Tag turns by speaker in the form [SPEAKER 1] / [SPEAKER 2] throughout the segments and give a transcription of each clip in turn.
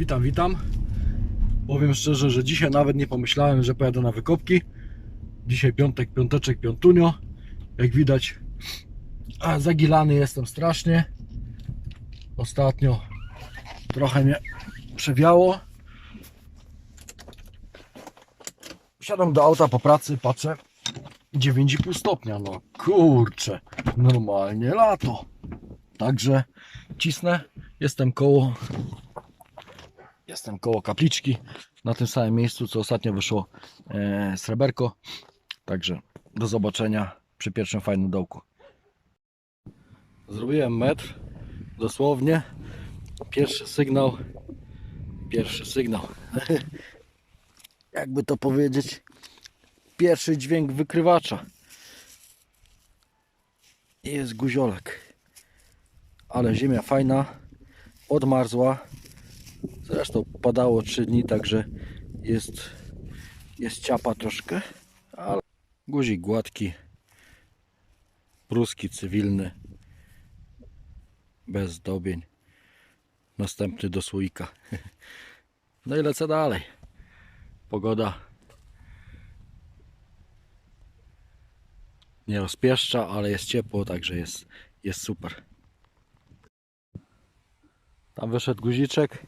[SPEAKER 1] Witam, witam. Powiem szczerze, że dzisiaj nawet nie pomyślałem, że pojadę na wykopki. Dzisiaj piątek, piąteczek, piątunio. Jak widać, zagilany jestem strasznie. Ostatnio trochę mnie przewiało. Siadam do auta po pracy, patrzę 9,5 stopnia. No kurczę, normalnie lato. Także cisnę, jestem koło Jestem koło kapliczki, na tym samym miejscu, co ostatnio wyszło e, sreberko. Także do zobaczenia przy pierwszym fajnym dołku. Zrobiłem metr, dosłownie. Pierwszy sygnał. Pierwszy sygnał. Jakby to powiedzieć, pierwszy dźwięk wykrywacza. Jest guziolek. Ale ziemia fajna, odmarzła. Zresztą padało 3 dni, także jest, jest ciapa troszkę, ale guzik gładki, pruski cywilny, bez zdobień. Następny do słoika. No i lecę dalej. Pogoda nie rozpieszcza, ale jest ciepło, także jest, jest super. Tam wyszedł guziczek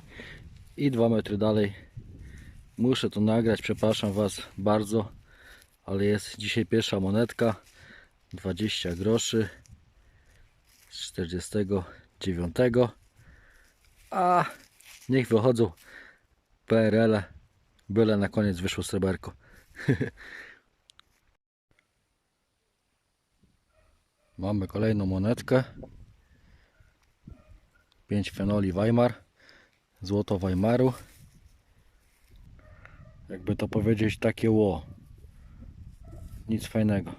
[SPEAKER 1] i dwa metry dalej. Muszę to nagrać, przepraszam Was bardzo, ale jest dzisiaj pierwsza monetka 20 groszy z 49. A niech wychodzą PRL, byle na koniec wyszło sreberko. Mamy kolejną monetkę. 5 fenoli Weimar złoto Weimaru. Jakby to powiedzieć, takie ło. Nic fajnego.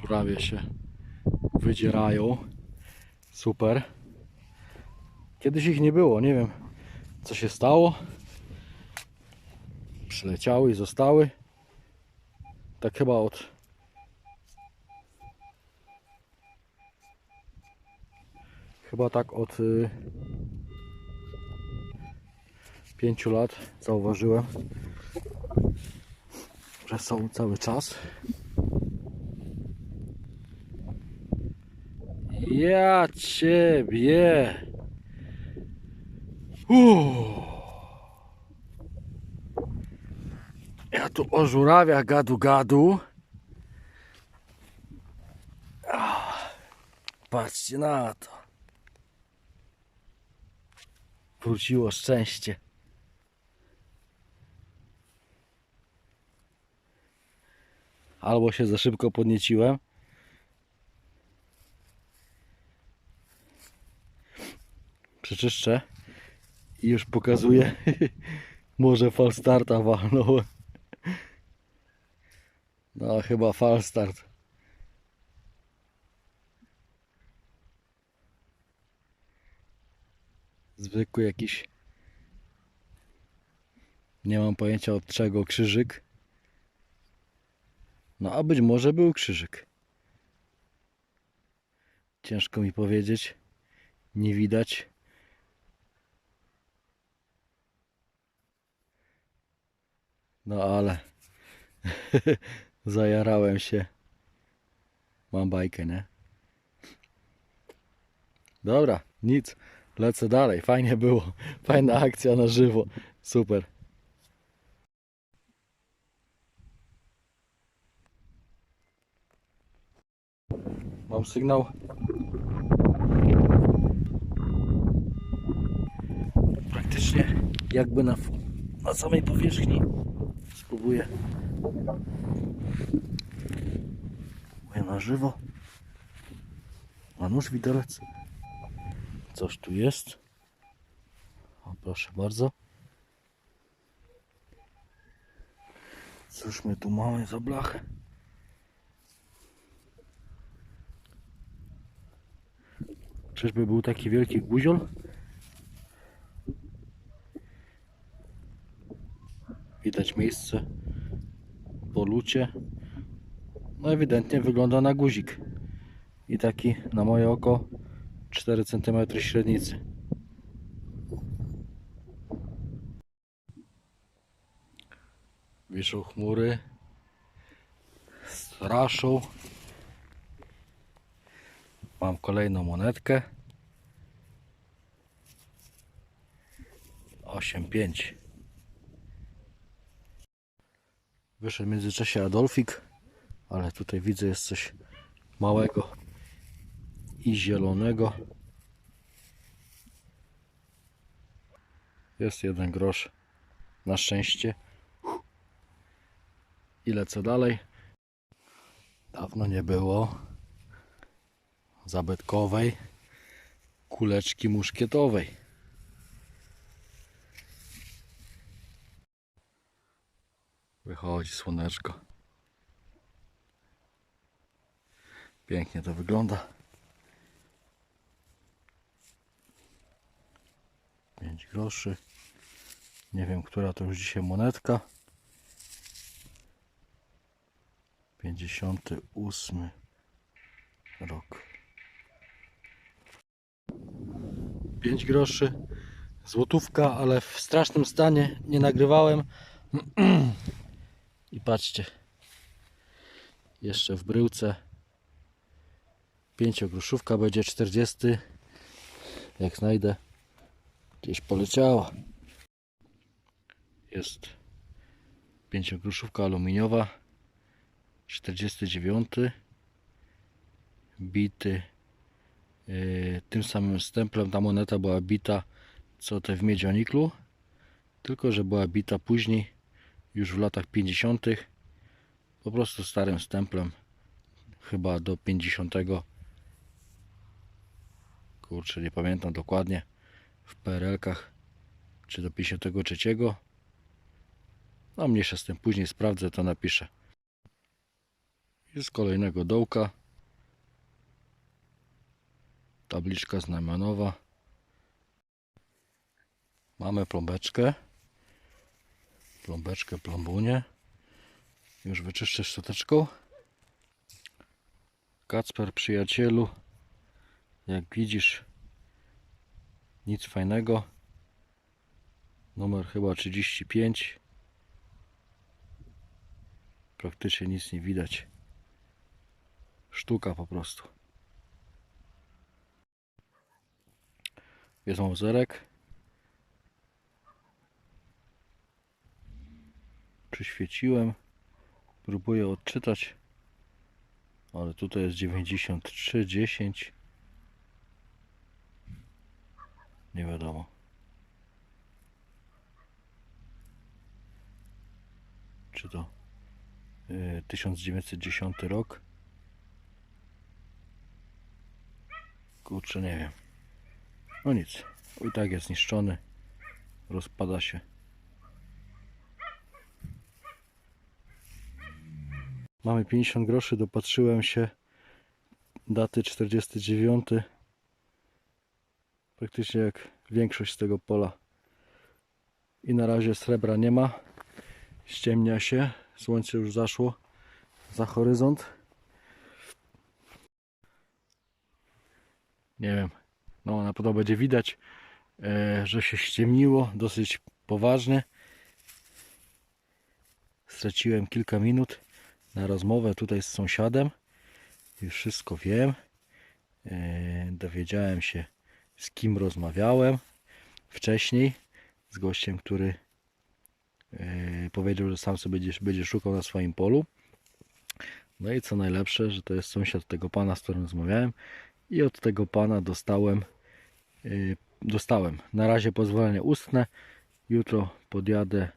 [SPEAKER 1] Żurawie się wydzierają. Super. Kiedyś ich nie było, nie wiem co się stało. Przyleciały i zostały. Tak chyba od Chyba tak od y, 5 lat zauważyłem, że są cały czas. Ja ciebie. Uff. Ja tu o żurawiach gadu gadu. Patrzcie na to. Wróciło szczęście. Albo się za szybko podnieciłem. Przeczyszczę i już pokazuję. Może falstarta walnąłem. No chyba falstart. Zwykły jakiś nie mam pojęcia od czego krzyżyk. No a być może był krzyżyk. Ciężko mi powiedzieć nie widać. No ale zajarałem się. Mam bajkę nie? Dobra nic lecę dalej. Fajnie było. Fajna akcja na żywo. Super. Mam sygnał. Praktycznie jakby na, na samej powierzchni. Spróbuję. Mówię na żywo. A nóż widelec. Coś tu jest. O, proszę bardzo. Cóż my tu mamy za blachę? Czyżby był taki wielki guziol? Widać miejsce po lucie. No ewidentnie wygląda na guzik. i taki na moje oko 4 cm średnicy. Wiszą chmury, straszą. Mam kolejną monetkę. 8,5. Wyszedł w międzyczasie Adolfik, ale tutaj widzę jest coś małego i zielonego. Jest jeden grosz. Na szczęście. I lecę dalej. Dawno nie było zabytkowej kuleczki muszkietowej. Wychodzi słoneczko. Pięknie to wygląda. 5 groszy. Nie wiem, która to już dzisiaj monetka. 58 rok. 5 groszy. Złotówka, ale w strasznym stanie. Nie nagrywałem. I patrzcie. Jeszcze w bryłce. Pięciogroszówka będzie 40. Jak znajdę. Gdzieś poleciała. Jest pięciogroszówka aluminiowa. 49. Bity. Yy, tym samym stemplem ta moneta była bita co te w miedzioniklu. Tylko, że była bita później już w latach 50. po prostu starym stemplem chyba do 50 kurczę nie pamiętam dokładnie w PRL-kach czy do 53 no mniejsza z tym później sprawdzę to napiszę. Z kolejnego dołka. Tabliczka znamionowa. Mamy plombeczkę plombeczkę, plombunię. Już wyczyszczę szczoteczką. Kacper, przyjacielu, jak widzisz, nic fajnego. Numer chyba 35. Praktycznie nic nie widać. Sztuka po prostu. Jest małzerek. przyświeciłem. Próbuję odczytać. Ale tutaj jest 93, 10. Nie wiadomo. Czy to y, 1910 rok? Kurczę, nie wiem. No nic. I tak jest zniszczony. Rozpada się. Mamy 50 groszy, dopatrzyłem się daty 49. Praktycznie jak większość z tego pola. I na razie srebra nie ma. Ściemnia się. Słońce już zaszło za horyzont. Nie wiem. No na pewno będzie widać, e, że się ściemniło dosyć poważnie. Straciłem kilka minut na rozmowę tutaj z sąsiadem. Już wszystko wiem. E, Dowiedziałem się z kim rozmawiałem wcześniej. Z gościem, który e, powiedział, że sam sobie będzie, szukał na swoim polu. No i co najlepsze, że to jest sąsiad tego pana, z którym rozmawiałem. I od tego pana dostałem e, dostałem na razie pozwolenie ustne. Jutro podjadę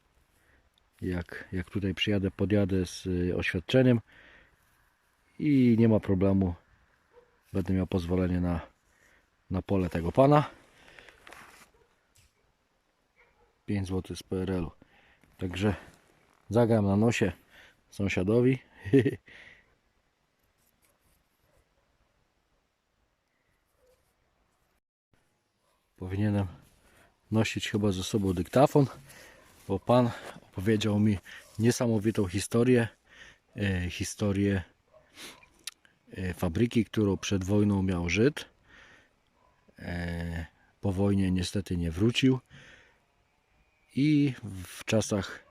[SPEAKER 1] jak, jak tutaj przyjadę, podjadę z y, oświadczeniem i nie ma problemu. Będę miał pozwolenie na, na pole tego pana. 5 zł z PRL-u. Także zagram na nosie sąsiadowi. Powinienem nosić chyba ze sobą dyktafon bo pan opowiedział mi niesamowitą historię. E, historię e, fabryki, którą przed wojną miał Żyd. E, Po wojnie niestety nie wrócił. I w czasach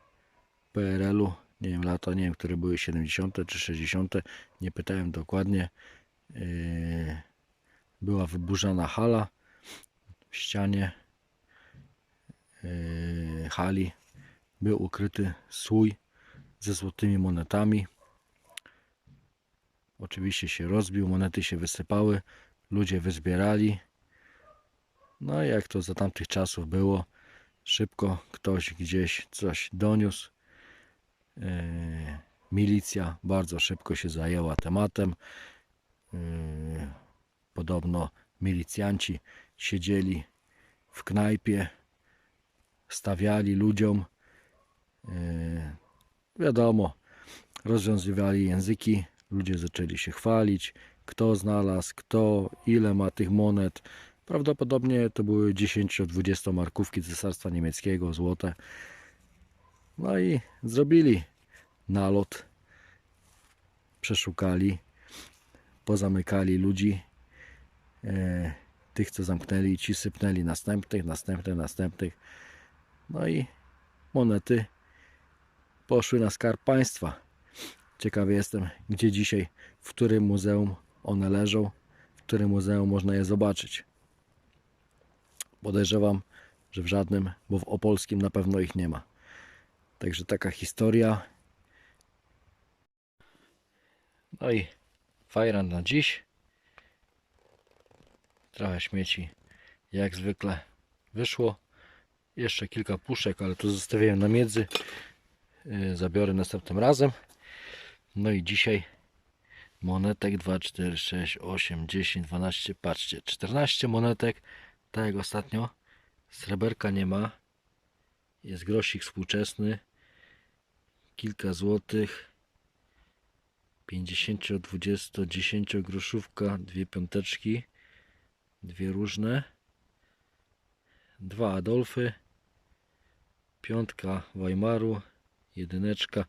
[SPEAKER 1] PRL-u, nie wiem lata, nie wiem, które były 70. czy 60., nie pytałem dokładnie, e, była wyburzana hala w ścianie e, hali. Był ukryty słój ze złotymi monetami. Oczywiście się rozbił, monety się wysypały, ludzie wyzbierali. No jak to za tamtych czasów było, szybko ktoś gdzieś coś doniósł. Yy, milicja bardzo szybko się zajęła tematem. Yy, podobno milicjanci siedzieli w knajpie, stawiali ludziom. Yy, wiadomo, rozwiązywali języki, ludzie zaczęli się chwalić, kto znalazł, kto, ile ma tych monet. Prawdopodobnie to były 10-20 markówki Cesarstwa Niemieckiego, złote. No i zrobili nalot, przeszukali, pozamykali ludzi, e, tych co zamknęli, ci sypnęli następnych, następnych, następnych. No i monety poszły na skarb państwa. Ciekawy jestem, gdzie dzisiaj, w którym muzeum one leżą, w którym muzeum można je zobaczyć. Podejrzewam, że w żadnym, bo w opolskim na pewno ich nie ma. Także taka historia. No i fajran na dziś. Trochę śmieci, jak zwykle, wyszło. Jeszcze kilka puszek, ale to zostawiłem na miedzy. Yy, Zabiorę następnym razem. No i dzisiaj monetek 2, 4, 6, 8, 10, 12, patrzcie, 14 monetek, tak jak ostatnio. Sreberka nie ma. Jest grosik współczesny. Kilka złotych. 50, 20, 10 groszówka, dwie piąteczki, dwie różne. Dwa Adolfy. Piątka Weimaru, jedyneczka.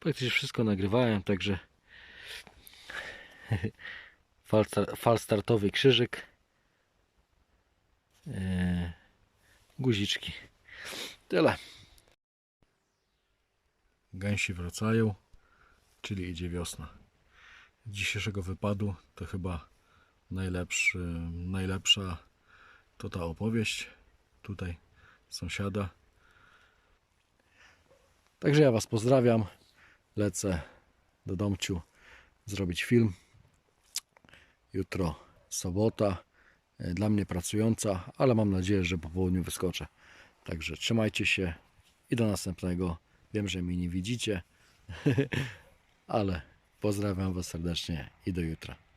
[SPEAKER 1] Praktycznie wszystko nagrywałem, także fal, fal startowy krzyżyk. Eee, guziczki. Tyle. Gęsi wracają, czyli idzie wiosna. Z dzisiejszego wypadu to chyba najlepszy, najlepsza to ta opowieść. Tutaj sąsiada. Także ja Was pozdrawiam. Lecę do domciu zrobić film. Jutro sobota. E, Dla mnie pracująca, ale mam nadzieję, że po południu wyskoczę. Także trzymajcie się i do następnego. Wiem, że mnie nie widzicie, ale pozdrawiam Was serdecznie i do jutra.